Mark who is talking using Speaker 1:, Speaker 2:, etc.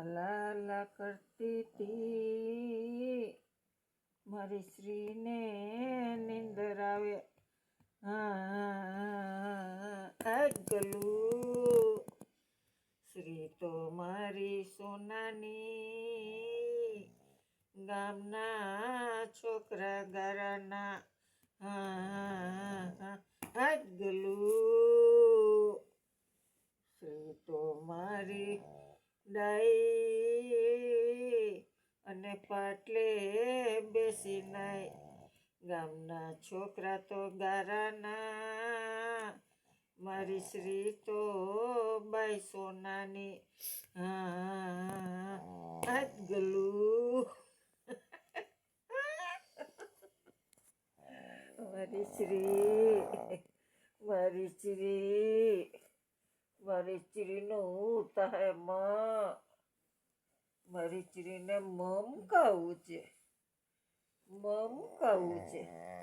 Speaker 1: હલાલા કરતી તી. મારી શ્રીને નિંદર આવે ગલું. શ્રી તો મારી સોનાની. ગામના છોકરા ગારાના. હા હા ગલું શ્રી તો મારી ડાઈ અને પાટલે બેસી નાય ગામના છોકરા તો ગારાના, મારી શ્રી તો બાઈ સોનાની. હા આજ ગલું. મારી શ્રી મારી શ્રી મારી શ્રીનો હું થાયમાં. મારી શ્રીને મમ કહું છે. મમ કહું છે.